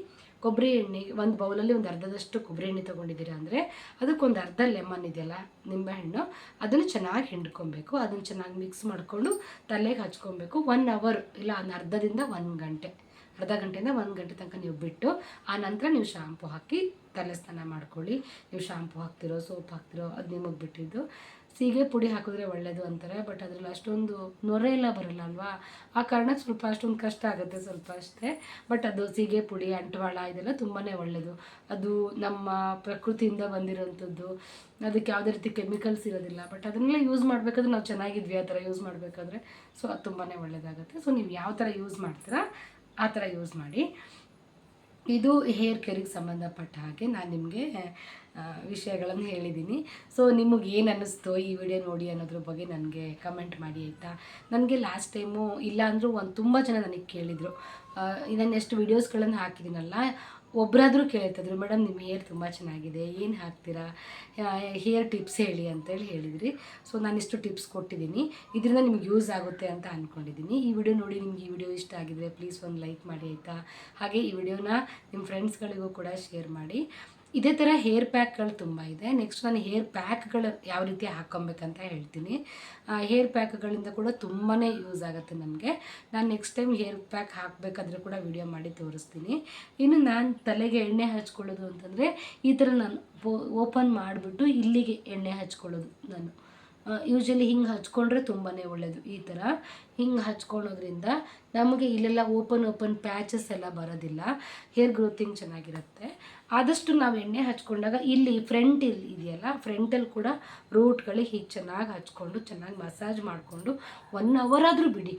ಕೊಬ್ಬರಿ ಎಣ್ಣೆ, ಒಂದು ಬೌಲಲ್ಲಿ ಒಂದು ಅರ್ಧದಷ್ಟು ಕೊಬ್ಬರಿ ಎಣ್ಣೆ ತೊಗೊಂಡಿದ್ದೀರಾ ಅಂದರೆ ಅದಕ್ಕೊಂದು ಅರ್ಧ ಲೆಮನ್ ಇದೆಯಲ್ಲ, ನಿಂಬೆಹಣ್ಣು, ಅದನ್ನು ಚೆನ್ನಾಗಿ ಹಿಂಡ್ಕೊಬೇಕು. ಅದನ್ನು ಚೆನ್ನಾಗಿ ಮಿಕ್ಸ್ ಮಾಡಿಕೊಂಡು ತಲೆಗೆ ಹಚ್ಕೊಬೇಕು. ಒನ್ ಅವರ್ ಇಲ್ಲ, ಒಂದು ಅರ್ಧದಿಂದ ಒಂದು ಗಂಟೆ. ಅರ್ಧ ಗಂಟೆಯಿಂದ ಒಂದು ಗಂಟೆ ತನಕ ನೀವು ಬಿಟ್ಟು, ಆ ನಂತರ ನೀವು ಶಾಂಪು ಹಾಕಿ ತಲೆ ಸ್ನಾನ ಮಾಡ್ಕೊಳ್ಳಿ. ನೀವು ಶಾಂಪು ಹಾಕ್ತಿರೋ ಸೋಪ್ ಹಾಕ್ತಿರೋ ಅದು ನಿಮಗೆ ಬಿಟ್ಟಿದ್ದು ಸೀಗೆ ಪುಡಿ ಹಾಕಿದ್ರೆ ಒಳ್ಳೆಯದು ಅಂತಾರೆ ಬಟ್ ಅದರಲ್ಲಿ ಅಷ್ಟೊಂದು ನೊರೆ ಎಲ್ಲ ಬರಲ್ಲ ಅಲ್ವಾ? ಆ ಕಾರಣಕ್ಕೆ ಸ್ವಲ್ಪ ಅಷ್ಟೊಂದು ಕಷ್ಟ ಆಗುತ್ತೆ ಸ್ವಲ್ಪ ಅಷ್ಟೇ ಬಟ್ ಅದು ಸೀಗೆ ಪುಡಿ, ಅಂಟವಾಳ ಇದೆಲ್ಲ ತುಂಬಾ ಒಳ್ಳೆಯದು ಅದು ನಮ್ಮ ಪ್ರಕೃತಿಯಿಂದ ಬಂದಿರೋಂಥದ್ದು. ಅದಕ್ಕೆ ಯಾವುದೇ ರೀತಿ ಕೆಮಿಕಲ್ಸ್ ಇರೋದಿಲ್ಲ ಬಟ್ ಅದನ್ನೆಲ್ಲ ಯೂಸ್ ಮಾಡಬೇಕಾದ್ರೆ ನಾವು ಚೆನ್ನಾಗಿದ್ವಿ ಆ ಥರ ಯೂಸ್ ಮಾಡಬೇಕಾದ್ರೆ ಸೊ ಅದು ತುಂಬಾ ಒಳ್ಳೆಯದಾಗುತ್ತೆ ಸೊ ನೀವು ಯಾವ ಥರ ಯೂಸ್ ಮಾಡ್ತೀರಾ, ಆ ಥರ ಯೂಸ್ ಮಾಡಿ. ಇದು ಹೇರ್ ಕೇರಿಗೆ ಸಂಬಂಧಪಟ್ಟ ಹಾಗೆ ನಾನು ನಿಮಗೆ ವಿಷಯಗಳನ್ನು ಹೇಳಿದ್ದೀನಿ. ಸೊ ನಿಮಗೆ ಏನು ಅನ್ನಿಸ್ತು ಈ ವಿಡಿಯೋ ನೋಡಿ ಅನ್ನೋದ್ರ ಬಗ್ಗೆ ನನಗೆ ಕಮೆಂಟ್ ಮಾಡಿ ಆಯಿತಾ? ನನಗೆ ಲಾಸ್ಟ್ ಟೈಮು ಇಲ್ಲಾಂದರೂ ಒಂದು ತುಂಬ ಜನ ನನಗೆ ಕೇಳಿದರು. ನಾನು ಎಷ್ಟು ವಿಡಿಯೋಸ್ಗಳನ್ನು ಹಾಕಿದ್ದೀನಲ್ಲ ಒಬ್ಬರಾದರೂ ಕೇಳ್ತಿದ್ರು, ಮೇಡಮ್ ನಿಮ್ಮ ಹೇರ್ ತುಂಬ ಚೆನ್ನಾಗಿದೆ, ಏನು ಹಾಕ್ತೀರಾ? ಹೇರ್ ಟಿಪ್ಸ್ ಹೇಳಿ ಅಂತೇಳಿ ಹೇಳಿದ್ರಿ. ಸೊ ಇಷ್ಟು ಟಿಪ್ಸ್ ಕೊಟ್ಟಿದ್ದೀನಿ. ಇದರಿಂದ ನಿಮ್ಗೆ ಯೂಸ್ ಆಗುತ್ತೆ ಅಂತ ಅಂದ್ಕೊಂಡಿದ್ದೀನಿ ಈ ವಿಡಿಯೋ ನೋಡಿ ನಿಮ್ಗೆ ಈ ವಿಡಿಯೋ ಇಷ್ಟ ಆಗಿದ್ರೆ ಪ್ಲೀಸ್ ಒಂದು ಲೈಕ್ ಮಾಡಿ ಆಯಿತಾ? ಹಾಗೆ ಈ ವಿಡಿಯೋನ ನಿಮ್ಮ ಫ್ರೆಂಡ್ಸ್ಗಳಿಗೂ ಕೂಡ ಶೇರ್ ಮಾಡಿ. ಇದೇ ಥರ ಹೇರ್ ಪ್ಯಾಕ್ಗಳು ತುಂಬ ಇದೆ. ನೆಕ್ಸ್ಟ್ ನಾನು ಹೇರ್ ಪ್ಯಾಕ್ಗಳು ಯಾವ ರೀತಿ ಹಾಕ್ಕೊಬೇಕಂತ ಹೇಳ್ತೀನಿ. ಹೇರ್ ಪ್ಯಾಕ್ಗಳಿಂದ ಕೂಡ ತುಂಬಾ ಯೂಸ್ ಆಗುತ್ತೆ ನಮಗೆ. ನಾನು ನೆಕ್ಸ್ಟ್ ಟೈಮ್ ಹೇರ್ ಪ್ಯಾಕ್ ಹಾಕಬೇಕಾದ್ರೆ ಕೂಡ ವಿಡಿಯೋ ಮಾಡಿ ತೋರಿಸ್ತೀನಿ. ಇನ್ನು ನಾನು ತಲೆಗೆ ಎಣ್ಣೆ ಹಚ್ಕೊಳ್ಳೋದು ಅಂತಂದರೆ ಈ ಥರ ನಾನು ಓಪನ್ ಮಾಡಿಬಿಟ್ಟು ಇಲ್ಲಿಗೆ ಎಣ್ಣೆ ಹಚ್ಕೊಳ್ಳೋದು ನಾನು. ಯೂಶಲಿ ಹಿಂಗೆ ಹಚ್ಕೊಂಡ್ರೆ ತುಂಬಾ ಒಳ್ಳೆಯದು ಈ ಥರ ಹಿಂಗೆ ಹಚ್ಕೊಳೋದ್ರಿಂದ ನಮಗೆ ಇಲ್ಲೆಲ್ಲ ಓಪನ್ ಓಪನ್ ಪ್ಯಾಚಸ್ ಎಲ್ಲ ಬರೋದಿಲ್ಲ. ಹೇರ್ ಗ್ರೋತಿಂಗ್ ಚೆನ್ನಾಗಿರುತ್ತೆ. ಆದಷ್ಟು ನಾವು ಎಣ್ಣೆ ಹಚ್ಕೊಂಡಾಗ ಇಲ್ಲಿ ಫ್ರಂಟ್ ಇಲ್ಲಿ ಇದೆಯಲ್ಲ ಫ್ರಂಟಲ್ಲಿ ಕೂಡ ರೂಟ್ಗಳಿಗೆ ಹೀಗೆ ಚೆನ್ನಾಗಿ ಹಚ್ಕೊಂಡು ಚೆನ್ನಾಗಿ ಮಸಾಜ್ ಮಾಡಿಕೊಂಡು ಒನ್ ಅವರ್ ಆದರೂ ಬಿಡಿ.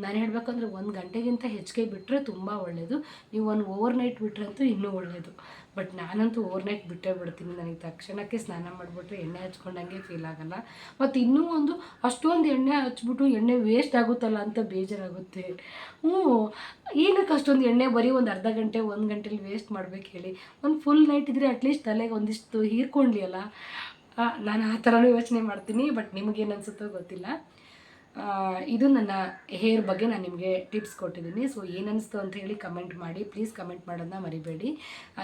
ನಾನು ಹೇಳಬೇಕಂದ್ರೆ ಒಂದು ಗಂಟೆಗಿಂತ ಹೆಚ್ಚಿಗೆ ಬಿಟ್ಟರೆ ತುಂಬ ಒಳ್ಳೆಯದು ನೀವು ಒಂದು ಓವರ್ ನೈಟ್ ಬಿಟ್ರಂತೂ ಇನ್ನೂ ಒಳ್ಳೆಯದು ಬಟ್ ನಾನಂತೂ ಓವರ್ ನೈಟ್ ಬಿಟ್ಟೇ ಬಿಡ್ತೀನಿ. ನನಗೆ ತಕ್ಷಣಕ್ಕೆ ಸ್ನಾನ ಮಾಡಿಬಿಟ್ರೆ ಎಣ್ಣೆ ಹಚ್ಕೊಂಡಂಗೆ ಫೀಲ್ ಆಗಲ್ಲ. ಮತ್ತು ಇನ್ನೂ ಒಂದು ಅಷ್ಟೊಂದು ಎಣ್ಣೆ ಹಚ್ಬಿಟ್ಟು ಎಣ್ಣೆ ವೇಸ್ಟ್ ಆಗುತ್ತಲ್ಲ ಅಂತ ಬೇಜಾರಾಗುತ್ತೆ. ಹ್ಞೂ. ಏನಕ್ಕೆ ಅಷ್ಟೊಂದು ಎಣ್ಣೆ ಬರೀ ಒಂದು ಅರ್ಧ ಗಂಟೆ, ಒಂದು ಗಂಟೆಲಿ ವೇಸ್ಟ್ ಮಾಡ್ಬೇಕು ಹೇಳಿ? ಒಂದು ಫುಲ್ ನೈಟ್ ಇದ್ದರೆ ಅಟ್ಲೀಸ್ಟ್ ತಲೆಗೆ ಒಂದಿಷ್ಟು ಹೀರ್ಕೊಂಡ್ಲಿ ಅಲ್ಲ ನಾನು ಆ ಥರನೂ ಯೋಚನೆ ಮಾಡ್ತೀನಿ. ಬಟ್ ನಿಮಗೇನು ಅನಿಸುತ್ತೋ ಗೊತ್ತಿಲ್ಲ. ಇದು ನನ್ನ ಹೇರ್ ಬಗ್ಗೆ ನಾನು ನಿಮಗೆ ಟಿಪ್ಸ್ ಕೊಟ್ಟಿದ್ದೀನಿ. ಸೊ ಏನಿಸ್ತು ಅನಿಸ್ತು ಅಂತ ಹೇಳಿ ಕಮೆಂಟ್ ಮಾಡಿ. ಪ್ಲೀಸ್ ಕಮೆಂಟ್ ಮಾಡೋದನ್ನ ಮರಿಬೇಡಿ.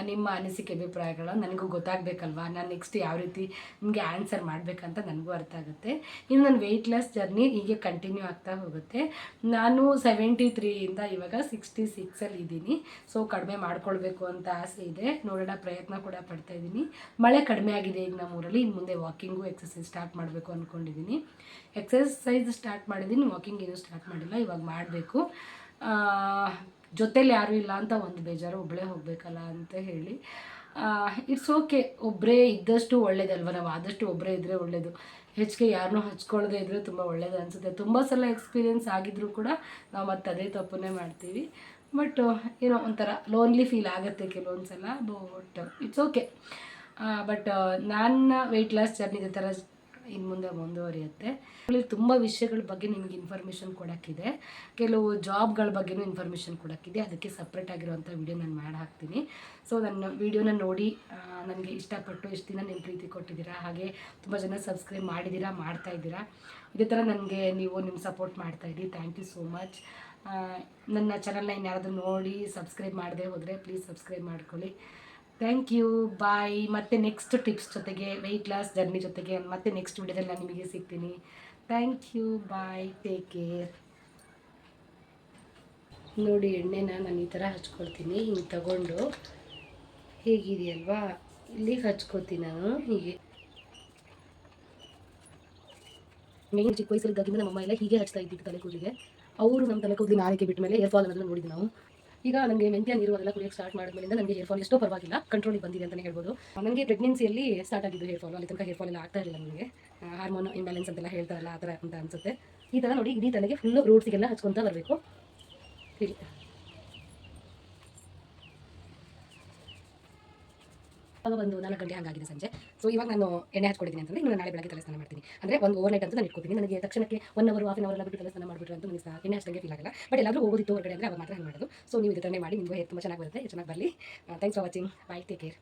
ನಿಮ್ಮ ಅನಿಸಿಕೆ ಅಭಿಪ್ರಾಯಗಳು ನನಗೂ ಗೊತ್ತಾಗಬೇಕಲ್ವಾ? ನಾನು ನೆಕ್ಸ್ಟ್ ಯಾವ ರೀತಿ ನಿಮಗೆ ಆನ್ಸರ್ ಮಾಡಬೇಕಂತ ನನಗೂ ಅರ್ಥ ಆಗುತ್ತೆ. ಇನ್ನು ನನ್ನ ವೆಯ್ಟ್ ಲಾಸ್ ಜರ್ನಿ ಹೀಗೆ ಕಂಟಿನ್ಯೂ ಆಗ್ತಾ ಹೋಗುತ್ತೆ. ನಾನು ಸೆವೆಂಟಿ ತ್ರೀಯಿಂದ ಇವಾಗ ಸಿಕ್ಸ್ಟಿ ಸಿಕ್ಸಲ್ಲಿ ಇದ್ದೀನಿ. ಸೊ ಕಡಿಮೆ ಮಾಡ್ಕೊಳ್ಬೇಕು ಅಂತ ಆಸೆ ಇದೆ. ನೋಡೋಣ, ಪ್ರಯತ್ನ ಕೂಡ ಪಡ್ತಾ ಇದ್ದೀನಿ. ಮಳೆ ಕಡಿಮೆ ಆಗಿದೆ ಈಗ ನಮ್ಮೂರಲ್ಲಿ. ಇನ್ನು ಮುಂದೆ ವಾಕಿಂಗು ಎಕ್ಸಸೈಸ್ ಸ್ಟಾರ್ಟ್ ಮಾಡಬೇಕು ಅಂದ್ಕೊಂಡಿದ್ದೀನಿ ಎಕ್ಸಸೈಸ್ ಸ್ಟಾರ್ಟ್ ಮಾಡಿದ್ದೀನಿ ವಾಕಿಂಗ್ ಏನು ಸ್ಟಾರ್ಟ್ ಮಾಡಿಲ್ಲ, ಇವಾಗ ಮಾಡಬೇಕು. ಜೊತೇಲಿ ಯಾರೂ ಇಲ್ಲ ಅಂತ ಒಂದು ಬೇಜಾರು ಒಬ್ಬಳೇ ಹೋಗಬೇಕಲ್ಲ ಅಂತ ಹೇಳಿ. ಇಟ್ಸ್ ಓಕೆ ಒಬ್ಬರೇ ಇದ್ದಷ್ಟು ಒಳ್ಳೇದಲ್ವ? ನಾವು ಆದಷ್ಟು ಒಬ್ಬರೇ ಇದ್ದರೆ ಒಳ್ಳೆಯದು ಹೆಚ್ಚಿಗೆ ಯಾರನ್ನೂ ಹಚ್ಕೊಳ್ಳದೆ ಇದ್ದರೆ ತುಂಬ ಒಳ್ಳೇದು ಅನಿಸುತ್ತೆ. ತುಂಬ ಸಲ ಎಕ್ಸ್ಪೀರಿಯೆನ್ಸ್ ಆಗಿದ್ರೂ ಕೂಡ ನಾವು ಮತ್ತೆ ಅದೇ ತಪ್ಪನ್ನೇ ಮಾಡ್ತೀವಿ. ಬಟ್ ಏನೋ ಒಂಥರ ಲೋನ್ಲಿ ಫೀಲ್ ಆಗುತ್ತೆ ಕೆಲವೊಂದು ಸಲ ಬಟ್ ಇಟ್ಸ್ ಓಕೆ ಬಟ್ ನನ್ನ ವೆಯ್ಟ್ ಲಾಸ್ ಜರ್ನಿ ಇದೇ ಥರ ಇನ್ನು ಮುಂದೆ ಮುಂದುವರಿಯುತ್ತೆ. ಇಲ್ಲಿ ತುಂಬ ವಿಷಯಗಳ ಬಗ್ಗೆ ನಿಮಗೆ ಇನ್ಫಾರ್ಮೇಷನ್ ಕೊಡೋಕ್ಕಿದೆ. ಕೆಲವು ಜಾಬ್ಗಳ ಬಗ್ಗೆನೂ ಇನ್ಫಾರ್ಮೇಷನ್ ಕೊಡೋಕ್ಕಿದೆ. ಅದಕ್ಕೆ ಸಪ್ರೇಟ್ ಆಗಿರುವಂಥ ವಿಡಿಯೋ ನಾನು ಮಾಡಿ ಹಾಕ್ತೀನಿ. ಸೊ ನನ್ನ ವಿಡಿಯೋನ ನೋಡಿ ನನಗೆ ಇಷ್ಟಪಟ್ಟು ಇಷ್ಟು ದಿನ ನಿಮ್ಮ ಪ್ರೀತಿ ಕೊಟ್ಟಿದ್ದೀರಾ, ಹಾಗೆ ತುಂಬ ಜನ ಸಬ್ಸ್ಕ್ರೈಬ್ ಮಾಡಿದ್ದೀರಾ, ಮಾಡ್ತಾ ಇದ್ದೀರಾ, ಇದೇ ಥರ ನನಗೆ ನೀವು ನಿಮ್ಮ ಸಪೋರ್ಟ್ ಮಾಡ್ತಾ ಇದ್ದೀರಿ ಥ್ಯಾಂಕ್ ಯು ಸೋ ಮಚ್ ನನ್ನ ಚಾನಲ್ನ ಇನ್ಯಾರಾದ್ರೂ ನೋಡಿ ಸಬ್ಸ್ಕ್ರೈಬ್ ಮಾಡದೆ ಹೋದರೆ ಪ್ಲೀಸ್ ಸಬ್ಸ್ಕ್ರೈಬ್ ಮಾಡ್ಕೊಳ್ಳಿ. ಥ್ಯಾಂಕ್ ಯು ಬಾಯ್ ಮತ್ತೆ ನೆಕ್ಸ್ಟ್ ಟಿಪ್ಸ್ ಜೊತೆಗೆ ವೆಯ್ಟ್ ಲಾಸ್ ಜರ್ನಿ ಜೊತೆಗೆ ಮತ್ತೆ ನೆಕ್ಸ್ಟ್ ವಿಡಿಯೋದಲ್ಲಿ ನಾನು ನಿಮಗೆ ಸಿಗ್ತೀನಿ. Thank you bye take care ನೋಡಿ, ಎಣ್ಣೆನ ನಾನು ಈ ಥರ ಹಚ್ಕೊಳ್ತೀನಿ. ಹಿಂಗೆ ತಗೊಂಡು ಹೇಗಿದೆಯಲ್ವಾ? ಇಲ್ಲಿಗೆ ಹಚ್ಕೋತೀನಿ ನಾನು. ಹೀಗೆ. ಮೇನ್ ಚಿಕ್ಕ ವಯಸ್ಸಲ್ಲಿ ನಮ್ಮ ಅಮ್ಮ ಎಲ್ಲ ಹೀಗೆ ಹಚ್ತಾ ಇದ್ದಿತ್ತು ತಲೆ ಕೂದಲಿಗೆ ಅವರು ನಮ್ಮ ತಲೆ ಕೂದಲಿನ ಆರೈಕೆ ಬಿಟ್ಟ ಮೇಲೆ ಏರ್ಫಾಲ್ ಅನ್ನೋದನ್ನು ನೋಡಿದ್ವಿ ನಾವು. ಈಗ ನನಗೆ ಮೆಂತ್ಯ ನೀರು ಅದೆಲ್ಲ ಕುಡಿಯೋಕ್ಕೆ ಸ್ಟಾರ್ಟ್ ಮಾಡಿದ್ಮೇಲಿಂದ ನನಗೆ ಹೇರ್ ಫಾಲ್ ಎಷ್ಟೋ ಪರವಾಗಿಲ್ಲ. ಕಂಟ್ರೋಲಿಗೆ ಬಂದಿದೆ ಅಂತಲೇ ಹೇಳ್ಬೋದು. ನನಗೆ ಪ್ರೆಗ್ನೆನ್ಸಿಯಲ್ಲಿ ಸ್ಟಾರ್ಟ್ ಆಗಿದ್ದು ಹೇರ್ ಫಾಲ್ ಅಲ್ಲಿ ತನಕ ಹೇರ್ ಫಾಲ್ ಎಲ್ಲ ಆಗ್ತಾ ಇರಲಿಲ್ಲ ನನಗೆ. ಹಾರ್ಮೋನ್ ಇಂಬ್ಯಾಲೆನ್ಸ್ ಅಂತೆಲ್ಲ ಹೇಳ್ತಾರಲ್ಲ, ಆ ಥರ ಅಂತ ಅನ್ಸುತ್ತೆ. ಈ ಥರ ನೋಡಿ ಇಡೀ ತನಗೆ ಫುಲ್ಲು ರೂಟ್ಸಿಗೆಲ್ಲ ಹಚ್ಕೊತಾ ಬರಬೇಕು. ಹೀಗೆ ಒಂದು ನಾಲ್ಕು ಗಂಟೆ ಹಂಗಾಗಿದೆ ಸಂಜೆ. ಸೊ ಇವಾಗ ನಾನು ಎಣ್ಣೆ ಹಚ್ಕೊಂಡಿದ್ದೀನಿ ಅಂತಂದ್ರೆ ಇನ್ನು ನಾಳೆ ಬೆಳಗ್ಗೆ ತಲೆ ಮಾಡ್ತೀನಿ. ಅಂದರೆ ಒಂದು ಓವರ್ ನೈಟ್ ಅಂತ ನಾನು ಇಟ್ಕೊತೀನಿ. ನನಗೆ ತಕ್ಷಣಕ್ಕೆ one hour half an hour ಎಲ್ಲ ಬಿಟ್ಟು ತಲೆ ಅಂತ ನನಗೆ ಎಣ್ಣೆ ಹಚ್ಚಂಗೆ ಫೀಲ್ ಆಗಲ್ಲ. ಬಟ್ ಎಲ್ಲಾದರೂ ಹೋಗೋದಿತ್ತು ಹೊರಗಡೆ ಅಂದರೆ ಅವಾಗ ಮಾತ್ರ ಹಂಗೆ ಮಾಡೋದು. ಸೊ ನೀವು ಇದೇ ಥರನೇ ಮಾಡಿ, ನಿಮಗೆ ತುಂಬ ಚೆನ್ನಾಗಿ ಬರುತ್ತೆ. ಚೆನ್ನಾಗಿ ಬರಲಿ. Thanks for watching bye take care